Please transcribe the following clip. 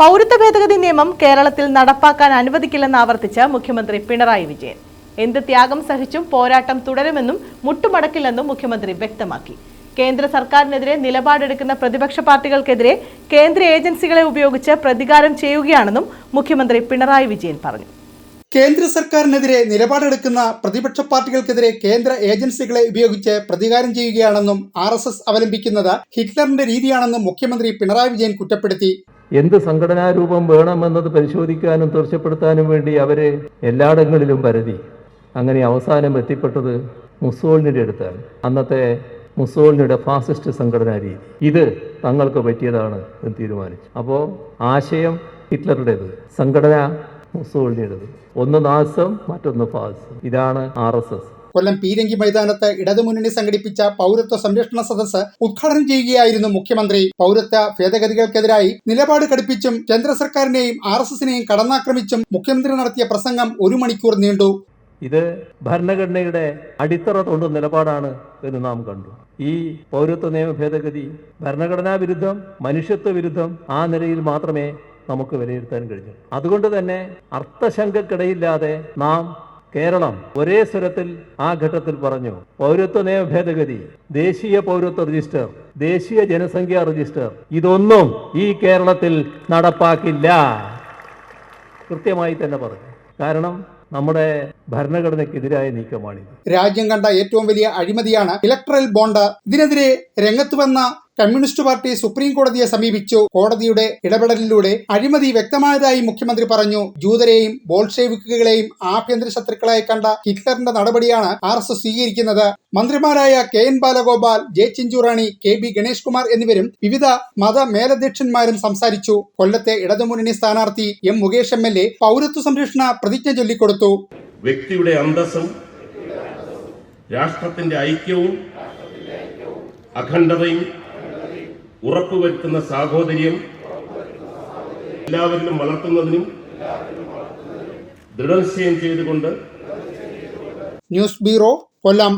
പൗരത്വ ഭേദഗതി നിയമം കേരളത്തിൽ നടപ്പാക്കാൻ അനുവദിക്കില്ലെന്ന് ആവർത്തിച്ച് മുഖ്യമന്ത്രി പിണറായി വിജയൻ. എന്ത് ത്യാഗം സഹിച്ചും പോരാട്ടം തുടരുമെന്നും മുട്ടുമടക്കില്ലെന്നും മുഖ്യമന്ത്രി വ്യക്തമാക്കി. കേന്ദ്ര സർക്കാരിനെതിരെ നിലപാടെടുക്കുന്ന പ്രതിപക്ഷ പാർട്ടികൾക്കെതിരെ കേന്ദ്ര ഏജൻസികളെ ഉപയോഗിച്ച് പ്രതികാരം ചെയ്യുകയാണെന്നും മുഖ്യമന്ത്രി പിണറായി വിജയൻ പറഞ്ഞു. കേന്ദ്ര സർക്കാരിനെതിരെ നിലപാടെടുക്കുന്ന പ്രതിപക്ഷ പാർട്ടികൾക്കെതിരെ കേന്ദ്ര ഏജൻസികളെ ഉപയോഗിച്ച് പ്രതികാരം ചെയ്യുകയാണെന്നും ആർ അവലംബിക്കുന്നത് ഹിറ്റ്ലറിന്റെ രീതിയാണെന്നും മുഖ്യമന്ത്രി പിണറായി വിജയൻ കുറ്റപ്പെടുത്തി. എന്ത് സംഘടനാരൂപം വേണമെന്നത് പരിശോധിക്കാനും തീർച്ചപ്പെടുത്താനും വേണ്ടി അവരെ എല്ലായിടങ്ങളിലും പരതി. അങ്ങനെ അവസാനം എത്തിപ്പെട്ടത് മുസോളിനിയുടെ അടുത്താണ്. അന്നത്തെ മുസോളിനിയുടെ ഫാസിസ്റ്റ് സംഘടനാ രീതി. ഇത് തങ്ങൾക്ക് പറ്റിയതാണ് എന്ന് തീരുമാനിച്ചു. അപ്പോൾ ആശയം ഹിറ്റ്ലറുടേത് സംഘടന മുസോളിനിയുടേത് ഒന്ന് നാസം മറ്റൊന്ന് ഫാസം. ഇതാണ് ആർ എസ് എസ്. കൊല്ലം പീരങ്കി മൈതാനത്ത് ഇടതുമുന്നണി സംഘടിപ്പിച്ച പൗരത്വ സംരക്ഷണ സദസ്സ് ഉദ്ഘാടനം ചെയ്യുകയായിരുന്നു മുഖ്യമന്ത്രി. പൗരത്വ ഭേദഗതികൾക്കെതിരായി നിലപാട് കടുപ്പിച്ചും കേന്ദ്ര സർക്കാരിനെയും ആർ എസ് എസിനെയും കടന്നാക്രമിച്ചും മുഖ്യമന്ത്രി നടത്തിയ പ്രസംഗം ഒരു മണിക്കൂർ നീണ്ടു. ഇത് ഭരണഘടനയുടെ അടിത്തറ തൊണ്ട നിലപാടാണ് എന്ന് നാം കണ്ടു. ഈ പൗരത്വ നിയമ ഭേദഗതി ഭരണഘടനാ വിരുദ്ധം മനുഷ്യത്വ വിരുദ്ധം ആ നിലയിൽ മാത്രമേ നമുക്ക് വിലയിരുത്താൻ കഴിഞ്ഞു. അതുകൊണ്ട് തന്നെ അർത്ഥശങ്കക്കിടയില്ലാതെ നാം കേരളം ഒരേ സ്വരത്തിൽ ആ ഘട്ടത്തിൽ പറഞ്ഞു. പൗരത്വ നിയമ ഭേദഗതി ദേശീയ പൗരത്വ രജിസ്റ്റർ ദേശീയ ജനസംഖ്യാ രജിസ്റ്റർ ഇതൊന്നും ഈ കേരളത്തിൽ നടപ്പാക്കില്ല. കൃത്യമായി തന്നെ പറഞ്ഞു. കാരണം നമ്മുടെ ഭരണഘടനയ്ക്കെതിരായ നീക്കമാണിത്. രാജ്യം കണ്ട ഏറ്റവും വലിയ അഴിമതിയാണ് ഇലക്ട്രൽ ബോണ്ട് ഇതിനെതിരെ രംഗത്ത് വന്ന കമ്മ്യൂണിസ്റ്റ് പാർട്ടി സുപ്രീം കോടതിയെ സമീപിച്ചു. കോടതിയുടെ ഇടപെടലിലൂടെ അഴിമതി വ്യക്തമായതായി മുഖ്യമന്ത്രി പറഞ്ഞു. ജൂതരെയും ബോൾഷെവിക്കുകളെയും ആഭ്യന്തര ശത്രുക്കളായി കണ്ട ഹിറ്റ്ലറിന്റെ നടപടിയാണ് ആർ എസ് എസ് സ്വീകരിക്കുന്നത്. മന്ത്രിമാരായ K N Balagopal J Chinchurani K B Ganesh Kumar എന്നിവരും വിവിധ മത മേലധ്യക്ഷന്മാരും സംസാരിച്ചു. കൊല്ലത്തെ ഇടതുമുന്നണി സ്ഥാനാർത്ഥി M Mukesh M L A പൗരത്വ സംരക്ഷണ പ്രതിജ്ഞ ചൊല്ലിക്കൊടുത്തു. വ്യക്തിയുടെ അന്തസ്സും രാഷ്ട്രത്തിന്റെ ഐക്യവും അഖണ്ഡതയും ഉറപ്പുവരുത്തുന്ന സാഹോദര്യം എല്ലാവരിലും വളർത്തുന്നതിനും ദൃഢനിശ്ചയം ചെയ്തുകൊണ്ട് ന്യൂസ് ബ്യൂറോ കൊല്ലം